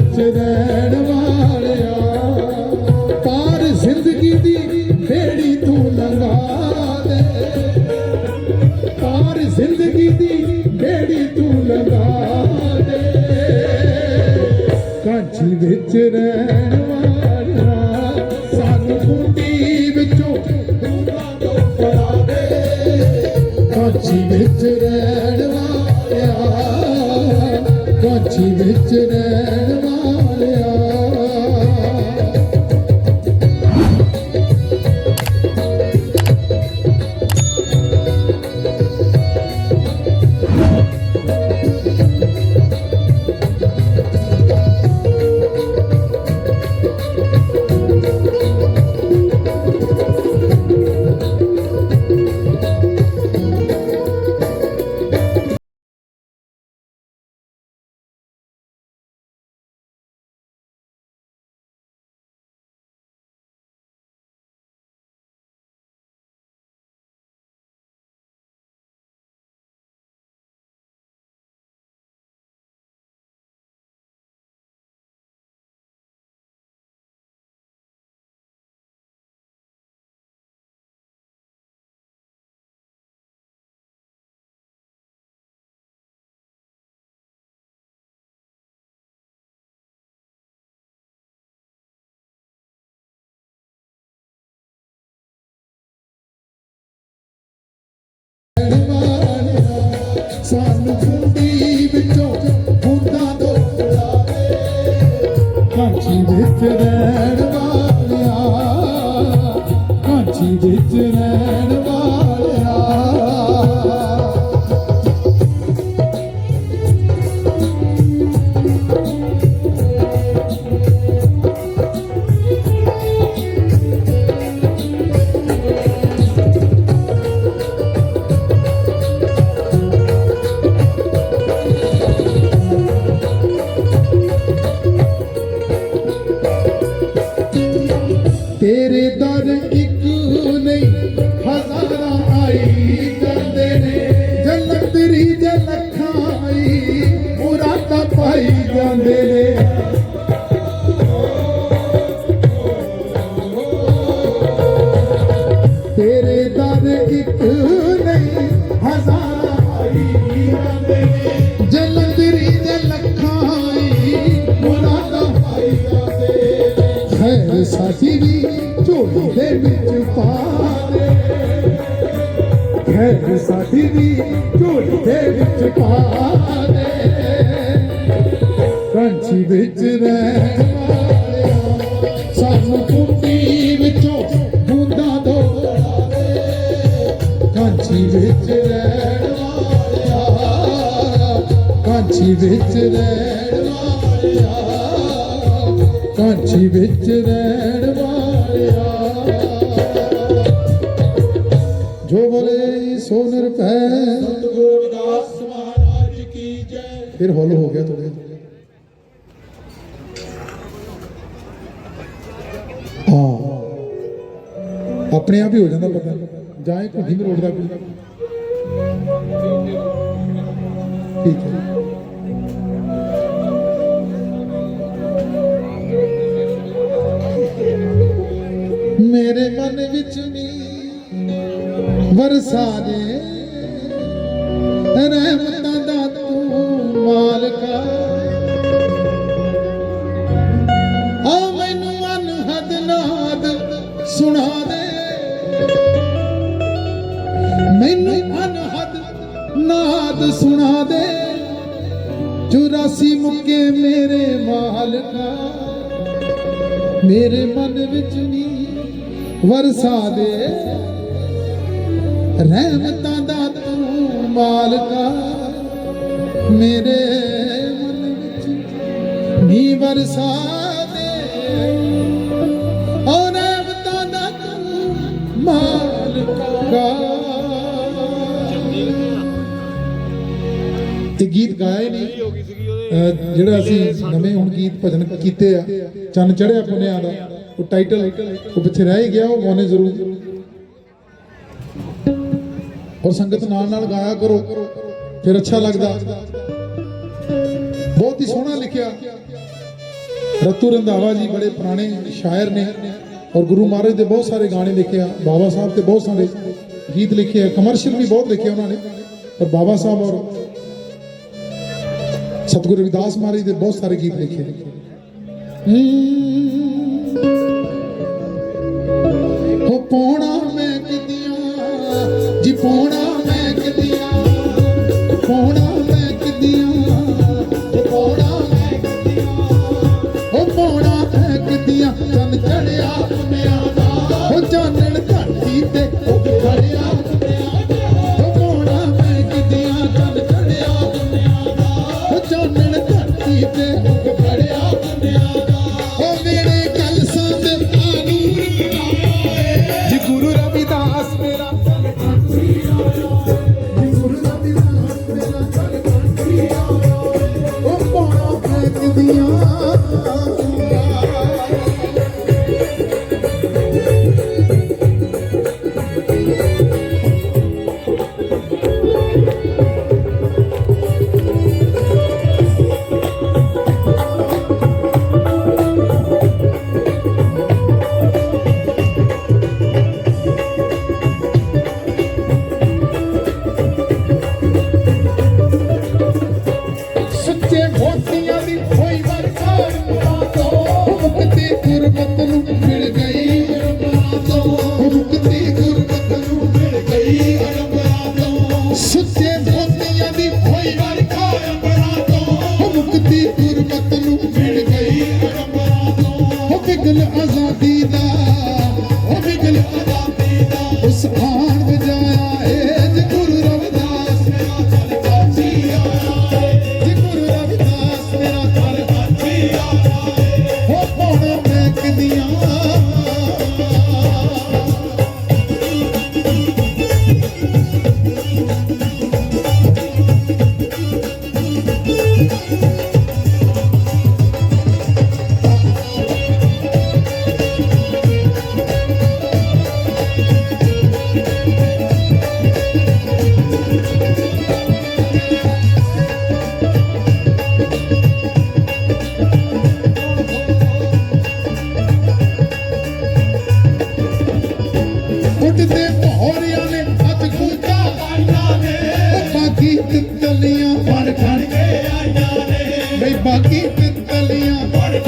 ਵਿੱਚ ਨੇ ਖੈਰ ਸਾਡੀ ਵੀ ਝੋਲੀ ਦੇ ਵਿੱਚ ਪਾ ਦੇ। ਖੈਰ ਸਾਡੀ ਵੀ ਝੋਲੀ ਦੇ ਵਿੱਚ ਪਾ ਦੇ। ਕੰਚੀ ਵਿੱਚ ਰਹਿਣ ਵਾਲਿਆ ਸਾਨੂੰ ਕੁੰਡੀ ਵਿੱਚੋਂ ਬੂੰਦਾਂ ਦੋ। ਕਾਂਚੀ ਵਿੱਚ ਰਹਿਣ ਵਾਲਿਆ ਕਾਂਚੀ ਵਿੱਚ ਰਹਿਣ ਵਿੱਚ ਰਹਿਣ ਵਾਲਿਆ। ਜੋ ਬੋਲੇ ਸੋ ਨਿਰਭੈ। ਗੁਰਦਾਸ ਮਹਾਰਾਜ ਕੀ ਜੈ। ਫਿਰ ਹੌਲ ਹੋ ਗਿਆ ਥੋੜੇ ਹਾਂ। ਆਪਣੇ ਆਪ ਹੀ ਹੋ ਜਾਂਦਾ ਪਤਾ। ਜਾਂ ਇਹ ਘੁੱਗੀ ਮਰੋੜ ਦਾ ਕੋਈ। ਠੀਕ ਹੈ। ਮੇਰੇ ਮਨ ਵਿੱਚ ਵੀ ਵਰਸਾ ਦੇ। ਰਹਿਮਤਾਂ ਦਾ ਤੂੰ ਮਾਲਕਾ ਆ। ਮੈਨੂੰ ਅਨਹਦ ਨਾਦ ਸੁਣਾ ਦੇ। ਮੈਨੂੰ ਅਨਹਦ ਨਾਦ ਸੁਣਾ ਦੇ। ਚੁਰਾਸੀ ਮੁੱਕੇ ਮੇਰੇ ਮਾਲਕਾ ਮੇਰੇ ਮਨ ਵਿੱਚ ਨੀ ਵਰਸਾ ਦੇ। ਰਹਿਮਤਾਂ ਦਾ ਤੂੰ ਮਾਲਕਾ ਮੇਰੇ ਮਨ ਵਿੱਚ ਨੀ ਵਰਸਾ ਦੇ। ਓ ਰਹਿਮਤਾਂ ਦਾ ਤੂੰ ਮਾਲਕਾ ਤੇ ਗੀਤ ਗਾਏ ਨਹੀਂ ਜਿਹੜਾ ਅਸੀਂ ਨਵੇਂ ਹੁਣ ਗੀਤ ਭਜਨ ਕੀਤੇ ਆ, ਚੰਨ ਚੜਿਆ ਪੁੰਨਿਆ ਦਾ। ਉਹ ਟਾਈਟਲ ਉਹ ਪਿੱਛੇ ਰਹਿ ਹੀ ਗਿਆ, ਉਹ ਗਾਉਣੇ ਜ਼ਰੂਰ। ਔਰ ਸੰਗਤ ਨਾਲ ਨਾਲ ਗਾਇਆ ਕਰੋ, ਫਿਰ ਅੱਛਾ ਲੱਗਦਾ। ਬਹੁਤ ਹੀ ਸੋਹਣਾ ਲਿਖਿਆ। ਰਤੂ ਰੰਧਾਵਾ ਜੀ ਬੜੇ ਪੁਰਾਣੇ ਸ਼ਾਇਰ ਨੇ ਔਰ ਗੁਰੂ ਮਹਾਰਾਜ ਦੇ ਬਹੁਤ ਸਾਰੇ ਗਾਣੇ ਲਿਖੇ ਆ, ਬਾਬਾ ਸਾਹਿਬ ਤੇ ਬਹੁਤ ਸਾਰੇ ਗੀਤ ਲਿਖੇ ਆ ਕਮਰਸ਼ੀਅਲ ਵੀ ਬਹੁਤ ਲਿਖੇ ਉਹਨਾਂ ਨੇ। ਪਰ ਬਾਬਾ ਸਾਹਿਬ ਔਰ ਸਤਿਗੁਰੂ ਰਵਿਦਾਸ ਮਹਾਰਾਜ ਦੇ ਬਹੁਤ ਸਾਰੇ ਗੀਤ ਲਿਖੇ। ਹੂੰ। ਪੌਣਾ ਮਹਿਕਦੀਆਂ ਜੀ ਪੌਣਾ ਮਹਿਕਦੀਆਂ ਪੌਣਾ ਮਹਿਕਦੀਆਂ ਪੌਣਾ ਮਹਿਕਦੀਆਂ ਉਹ ਪੌਣਾ ਮਹਿਕਦੀਆਂ ਚੰਨ What.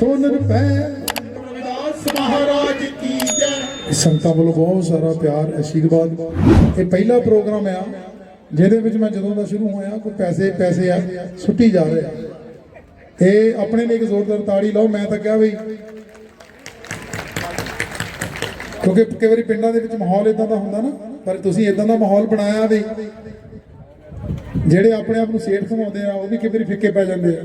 ਸੋਨਰ ਪੈ। ਰਵਿਦਾਸ ਮਹਾਰਾਜ ਕੀ ਜੈ। ਸੰਤਾਂ ਵੱਲੋਂ ਬਹੁਤ ਸਾਰਾ ਪਿਆਰ ਅਸ਼ੀਰਵਾਦ। ਇਹ ਪਹਿਲਾ ਪ੍ਰੋਗਰਾਮ ਆ ਜਿਹਦੇ ਵਿੱਚ ਮੈਂ ਜਦੋਂ ਦਾ ਸ਼ੁਰੂ ਹੋਇਆ ਕੋਈ ਪੈਸੇ ਪੈਸੇ ਆ ਸੁੱਟੀ ਜਾ ਰਹੇ ਇਹ ਆਪਣੇ ਲਈ ਇੱਕ ਜ਼ੋਰਦਾਰ ਤਾੜੀ ਲਾਓ ਮੈਂ ਤਾਂ ਕਿਹਾ ਬਈ ਕਿਉਂਕਿ ਕਈ ਵਾਰੀ ਪਿੰਡਾਂ ਦੇ ਵਿੱਚ ਮਾਹੌਲ ਇਦਾਂ ਦਾ ਹੁੰਦਾ ਨਾ ਪਰ ਤੁਸੀਂ ਇਦਾਂ ਦਾ ਮਾਹੌਲ ਬਣਾਇਆ ਵੀ ਜਿਹੜੇ ਆਪਣੇ ਆਪ ਨੂੰ ਸੇਠ ਘਮਾਉਂਦੇ ਆ ਉਹ ਵੀ ਕਈ ਵਾਰੀ ਫਿੱਕੇ ਪੈ ਜਾਂਦੇ ਆ।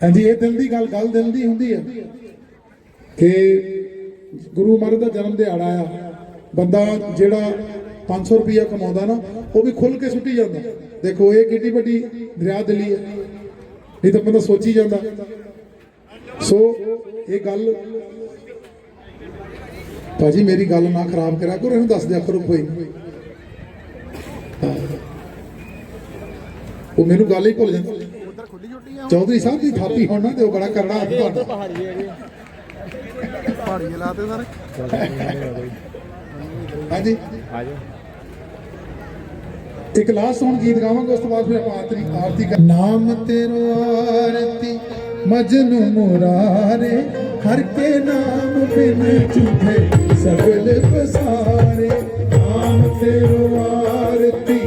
ਹਾਂਜੀ ਇਹ ਦਿਲ ਦੀ ਗੱਲ ਗੱਲ ਦਿਲ ਦੀ ਹੁੰਦੀ ਹੈ ਕਿ ਗੁਰੂ ਮਹਾਰਾਜ ਦਾ ਜਨਮ ਦਿਹਾੜਾ ਆ। ਬੰਦਾ ਜਿਹੜਾ 500 ਰੁਪਇਆ ਕਮਾਉਂਦਾ ਨਾ, ਉਹ ਵੀ ਖੁੱਲ ਕੇ ਸੁੱਟੀ ਜਾਂਦਾ। ਦੇਖੋ, ਇਹ ਕਿੰਨੀ ਵੱਡੀ ਦਰਿਆ ਦਲੀ ਹੈ। ਨਹੀਂ ਤਾਂ ਬੰਦਾ ਸੋਚੀ ਜਾਂਦਾ। ਸੋ, ਇਹ ਗੱਲ ਭਾਜੀ, ਮੇਰੀ ਗੱਲ ਨਾ ਖਰਾਬ ਕਰਿਆ ਕਰੋ, ਇਹਨੂੰ ਦੱਸ ਦਿਆ ਕਰੋ ਕੋਈ। ਉਹ ਮੈਨੂੰ ਗੱਲ ਹੀ ਭੁੱਲ ਜਾਂਦਾ। ਚੌਧਰੀ ਸਾਹਿਬ ਦੀ ਥਾਪੀ ਹੁਣ ਨਾ ਦਿਓ ਬੜਾ ਕਰੜਾ ਹੱਥ ਤੁਹਾਡਾ ਪਹਾੜੀ ਲਾਤੇ ਸਰ। ਹਾਂਜੀ। ਇੱਕ ਲਾਸਟ ਹੁਣ ਗੀਤ ਗਾਵਾਂਗੇ ਉਸ ਤੋਂ ਬਾਅਦ ਫਿਰ ਆਪਾਂ ਆਰਤੀ ਆਰਤੀ ਕਰ ਨਾਮ ਤੇਰੋ ਆਰਤੀ ਮਜਨੂ ਮੁਰਾਰੇ ਹਰ ਕੇ ਨਾਮ ਬਿਨ ਝੂਠੇ ਸਗਲ ਪਸਾਰੇ। ਨਾਮ ਤੇਰੋ ਆਰਤੀ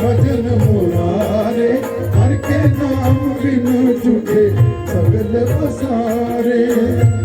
ਮਜਨ ਮੁਰਾਰੇ ਹਰ ਕੇ ਨਾਮ ਬਿਨ ਝੂਠੇ ਸਗਲ ਪਸਾਰੇ।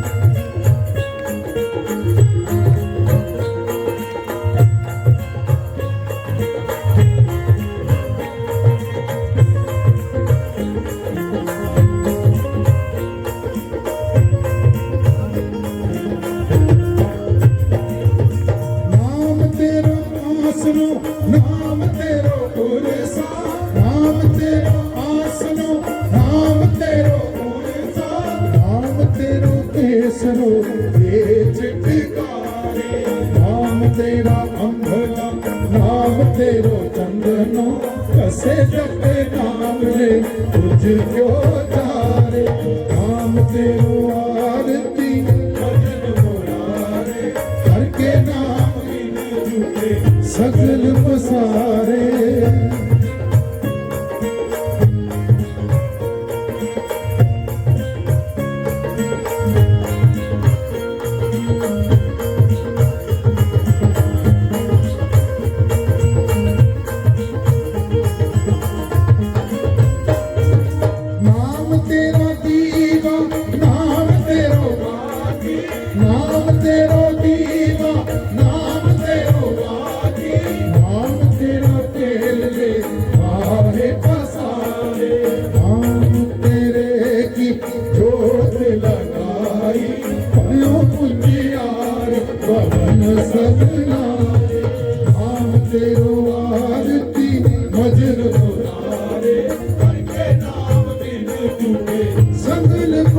ਨਾਮ ਤੇਰਾ ਚੰਦਨੋ ਕਸੇ ਜਪੇ ਨਾਮ ਰੇ ਤੁਝ ਕਿਉ ਜਾਰੇ ਨਾਮ ਤੇਰਾ ਆਰਤੀ, ਭਜਨ ਮੁਰਾਰੇ ਹਰ ਕੇ ਨਾਮ ਬਿਨ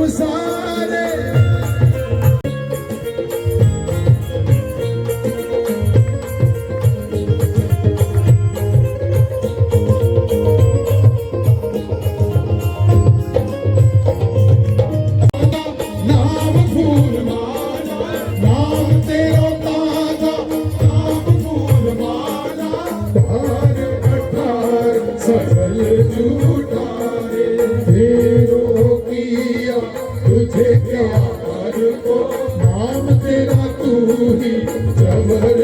ਸੰਗਲ ਨਾਮ ਤੇਰਾ ਤੂ ਹੀ ਜਬਰ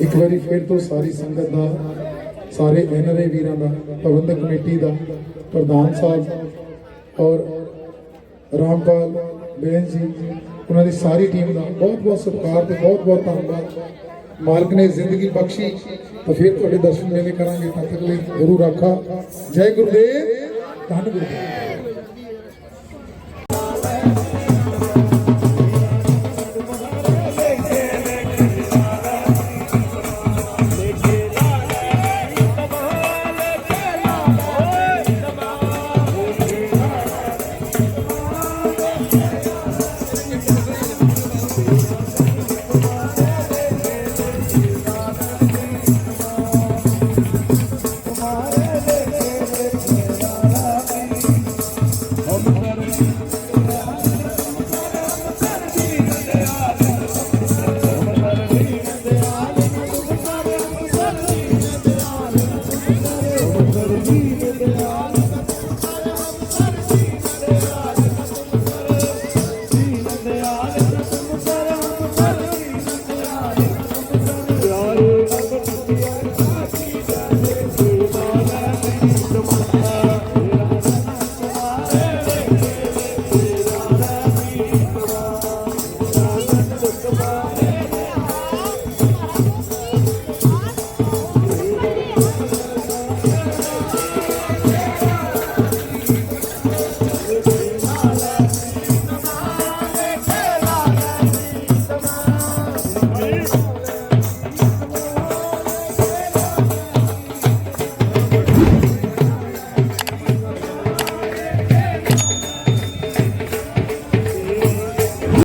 ਇੱਕ ਵਾਰੀ ਫਿਰ ਤੋਂ ਸਾਰੀ ਸੰਗਤ ਦਾ, ਸਾਰੇ ਐਨਆਰਏ ਵੀਰਾਂ ਦਾ, ਪ੍ਰਬੰਧਕ ਕਮੇਟੀ ਦਾ, ਪ੍ਰਧਾਨ ਸਾਹਿਬ ਔਰ ਰਾਮਪਾਲ ਬੇਨ ਜੀ, ਉਹਨਾਂ ਦੀ ਸਾਰੀ ਟੀਮ ਦਾ ਬਹੁਤ ਬਹੁਤ ਸਤਿਕਾਰ ਤੇ ਬਹੁਤ ਬਹੁਤ ਧੰਨਵਾਦ। ਮਾਲਕ ਨੇ ਜ਼ਿੰਦਗੀ ਬਖਸ਼ੀ, ਤਾਂ ਫਿਰ ਤੁਹਾਡੇ ਦਰਸ਼ਨ ਮੇਲੇ ਕਰਾਂਗੇ, ਤਦ ਤੱਕ ਲਈ ਗੁਰੂ ਰਾਖਾ। ਜੈ ਗੁਰਦੇਵ, ਧੰਨ ਗੁਰਦੇਵ।